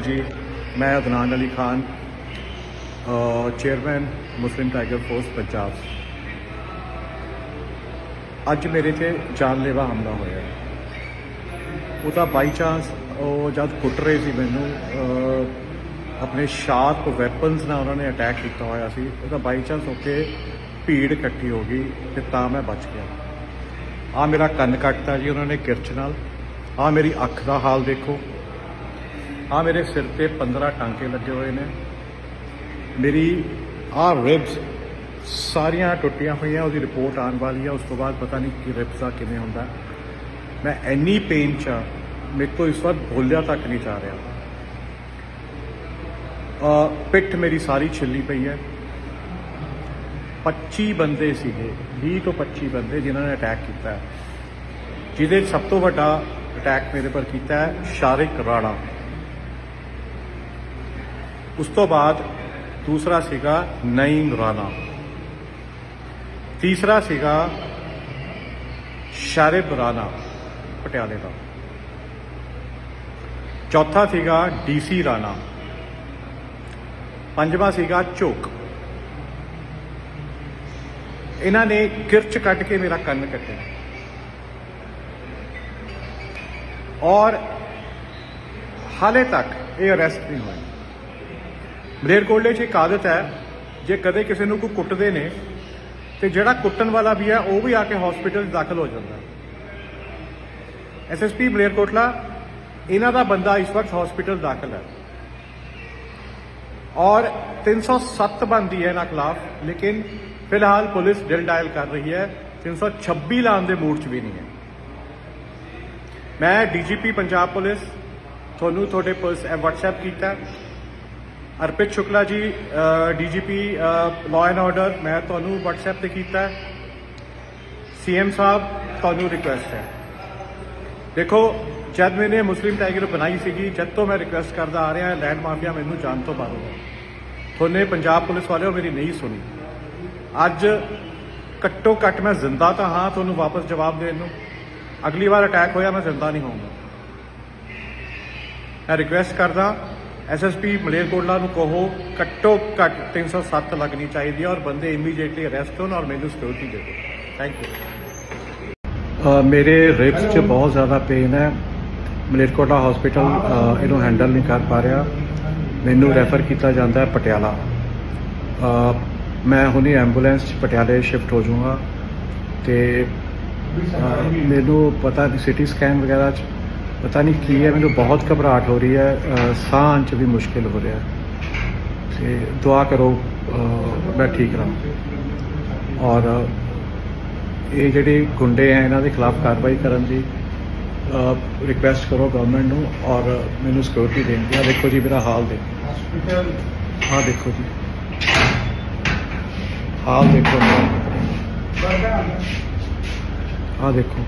ਜੀ, ਮੈਂ Adnan Ali Khan chairman Muslim Tiger Force Punjab ਅੱਜ ਮੇਰੇ ਤੇ ਜਾਨਲੇਵਾ ਹਮਲਾ ਹੋਇਆ ਉਹਦਾ ਬਾਈ ਚਾਂਸ ਉਹ ਜਦ ਕੁੱਟ ਰਹੇ ਸੀ ਮੈਨੂੰ ਆਪਣੇ ਸ਼ਾਰਪ ਵੈਪਨਸ ਨਾਲ ਉਹਨਾਂ ਨੇ ਅਟੈਕ ਕੀਤਾ ਹੋਇਆ ਸੀ। ਉਹਦਾ ਬਾਈ ਚਾਂਸ ਹੋ ਕੇ ਭੀੜ ਇਕੱਠੀ ਹੋ ਗਈ ਤੇ ਤਾਂ ਮੈਂ ਬਚ ਗਿਆ। ਆ ਮੇਰਾ ਕੰਨ ਕੱਟਤਾ ਜੀ ਉਹਨਾਂ ਨੇ ਕਿਰਚ ਨਾਲ। ਆ ਮੇਰੀ ਅੱਖ ਦਾ ਹਾਲ ਦੇਖੋ। ਆ ਮੇਰੇ ਸਿਰ ਤੇ 15 ਟਾਂਕੇ ਲੱਗੇ ਹੋਏ ਨੇ। ਮੇਰੀ ਆ ਰਿਬਸ ਸਾਰੀਆਂ ਟੁੱਟੀਆਂ ਹੋਈਆਂ ਉਹਦੀ ਰਿਪੋਰਟ ਆਉਣ ਵਾਲੀ ਆ ਉਸ ਤੋਂ ਬਾਅਦ ਪਤਾ ਨਹੀਂ ਕਿ ਰਿਬਸ ਦਾ ਕਿਵੇਂ ਹੁੰਦਾ। ਮੈਂ ਐਨੀ ਪੇਨ ਚ ਆ, ਮੇਰੇ ਤੋਂ ਇਸ ਵਾਰ ਬੋਲਿਆ ਤੱਕ ਨਹੀਂ ਜਾ ਰਿਹਾ। ਅ ਪਿੱਠ ਮੇਰੀ ਸਾਰੀ ਛਿੱਲੀ ਪਈ ਹੈ। 25 ਬੰਦੇ ਸੀਗੇ 20 ਤੋਂ 25 ਬੰਦੇ ਜਿਨ੍ਹਾਂ ਨੇ ਅਟੈਕ ਕੀਤਾ। ਜਿਹਦੇ ਸਭ ਤੋਂ ਵੱਡਾ ਅਟੈਕ ਮੇਰੇ ਪਰ ਕੀਤਾ ਹੈ ਸ਼ਾਰਿਕ ਰਾਣਾ। ਉਸ ਤੋਂ ਬਾਅਦ ਦੂਸਰਾ ਸੀਗਾ ਨਈਮ ਰਾਣਾ। ਤੀਸਰਾ ਸੀਗਾ ਸ਼ਾਰਿਬ ਰਾਣਾ ਪਟਿਆਲੇ ਦਾ। ਚੌਥਾ ਸੀਗਾ ਡੀਸੀ ਰਾਣਾ। ਪੰਜਵਾਂ ਸੀਗਾ ਚੋਕ ਇਹਨਾਂ ਨੇ ਕਿਰਚ ਕੱਟ ਕੇ ਮੇਰਾ ਕੰਨ ਕੱਟਿਆ। ਔਰ ਹਾਲੇ ਤੱਕ ਇਹ ਅਰੈਸਟ ਨਹੀਂ ਹੋਇਆ। ਮਲੇਰਕੋਟਲੇ 'ਚ ਇੱਕ ਆਦਤ ਹੈ, ਜੇ ਕਦੇ ਕਿਸੇ ਨੂੰ ਕੋਈ ਕੁੱਟਦੇ ਨੇ, ਤੇ ਜਿਹੜਾ ਕੁੱਟਣ ਵਾਲਾ ਵੀ ਹੈ, ਉਹ ਵੀ ਆ ਕੇ ਹਸਪੀਟਲ ਦਾਖਲ ਹੋ ਜਾਂਦਾ। ਐਸਐਸਪੀ ਮਲੇਰਕੋਟਲਾ ਇਹਨਾਂ ਦਾ ਬੰਦਾ ਇਸ ਵਕਤ ਹਸਪੀਟਲ ਦਾਖਲ ਹੈ। ਔਰ 307 ਬੰਦੀ ਹੈ ਇਹਨਾਂ ਖਿਲਾਫ, ਲੇਕਿਨ ਫਿਲਹਾਲ ਪੁਲਿਸ ਦਿਲ ਡਾਇਲ ਕਰ ਰਹੀ ਹੈ 326 ਲਾਉਣ ਦੇ ਮੂਡ 'ਚ ਵੀ ਨਹੀਂ ਹੈ। ਮੈਂ ਡੀਜੀਪੀ ਪੰਜਾਬ ਪੁਲਿਸ, ਤੁਹਾਨੂੰ ਤੁਹਾਡੇ ਪੁਲਿਸ WhatsApp ਕੀਤਾ। ਅਰਪਿਤ ਸ਼ੁਕਲਾ ਜੀ ਡੀਜੀਪੀ ਲਾਅ ਐਂਡ ਆਰਡਰ ਮੈਂ ਤੁਹਾਨੂੰ WhatsApp ਤੇ ਕੀਤਾ ਸੀਐਮ ਸਾਹਿਬ, ਤੁਹਾਨੂੰ ਰਿਕੁਐਸਟ ਹੈ। ਦੇਖੋ, ਜਦ ਮੈਨੇ ਮੁਸਲਿਮ ਟਾਈਗਰ ਬਣਾਈ ਸੀਗੀ, ਜਦ ਤੋਂ ਮੈਂ ਰਿਕੁਐਸਟ ਕਰਦਾ ਆ ਰਿਹਾ ਲੈਂਡ ਮਾਫੀਆ ਮੈਨੂੰ ਜਾਣ ਤੋਂ ਬਾਹਰ ਹੋ ਤੁਹਾਨੇ ਪੰਜਾਬ ਪੁਲਿਸ ਵਾਲਿਓ ਮੇਰੀ ਨਹੀਂ ਸੁਣੀ। ਅੱਜ ਘੱਟੋ ਘੱਟ ਮੈਂ ਜ਼ਿੰਦਾ ਤਾਂ ਹਾਂ ਤੁਹਾਨੂੰ ਵਾਪਸ ਜਵਾਬ ਦੇਣ ਨੂੰ। ਅਗਲੀ ਵਾਰ ਅਟੈਕ ਹੋਇਆ, ਮੈਂ ਜ਼ਿੰਦਾ ਨਹੀਂ ਹੋਊਂਗਾ। ਮੈਂ ਰਿਕੁਐਸਟ ਕਰਦਾ ਐਸਐਸਪੀ ਮਲੇਰਕੋਟਲਾ ਨੂੰ ਕਹੋ, ਘੱਟੋ ਘੱਟ 307 ਲੱਗਣੀ ਚਾਹੀਦੀ ਹੈ ਔਰ ਬੰਦੇ ਇਮੀਡੀਏਟਲੀ ਅਰੈਸਟ ਹੋਣ ਔਰ ਮੈਨੂੰ ਸਿਕਿਉਰਿਟੀ ਦੇ ਦਿਓ। ਥੈਂਕ ਯੂ ਮੇਰੇ ਰਿਬਸ 'ਚ ਬਹੁਤ ਜ਼ਿਆਦਾ ਪੇਨ ਹੈ। ਮਲੇਰਕੋਟਲਾ ਹਸਪੀਟਲ ਇਹਨੂੰ ਹੈਂਡਲ ਨਹੀਂ ਕਰ ਪਾ ਰਿਹਾ। ਮੈਨੂੰ ਰੈਫਰ ਕੀਤਾ ਜਾਂਦਾ ਹੈ ਪਟਿਆਲਾ। ਮੈਂ ਹੁਣੇ ਐਂਬੂਲੈਂਸ 'ਚ ਪਟਿਆਲੇ ਸ਼ਿਫਟ ਹੋ ਜਾਊਂਗਾ। ਤੇ ਮੈਨੂੰ ਪਤਾ ਨਹੀਂ ਸਿਟੀ ਸਕੈਨ ਵਗੈਰਾ 'ਚ ਪਤਾ ਨਹੀਂ ਕੀ ਹੈ ਮੈਨੂੰ ਬਹੁਤ ਘਬਰਾਹਟ ਹੋ ਰਹੀ ਹੈ ਸਾਹ 'ਚ ਵੀ ਮੁਸ਼ਕਿਲ ਹੋ ਰਿਹਾ ਹੈ। ਤੇ ਦੁਆ ਕਰੋ ਮੈਂ ਠੀਕ ਰਹਾਂ। ਔਰ ਇਹ ਜਿਹੜੇ ਗੁੰਡੇ ਆ ਇਹਨਾਂ ਦੇ ਖਿਲਾਫ ਕਾਰਵਾਈ ਕਰਨ ਦੀ ਰਿਕੁਐਸਟ ਕਰੋ ਗਵਰਨਮੈਂਟ ਨੂੰ ਔਰ ਮੈਨੂੰ ਸਿਕਿਉਰਿਟੀ ਦੇਣ ਦੀ। ਆ ਦੇਖੋ ਜੀ ਮੇਰਾ ਹਾਲ ਦੇਖੋ। ਆਹ ਦੇਖੋ ਜੀ। ਹਾਲ ਦੇਖੋ। ਆਹ ਦੇਖੋ।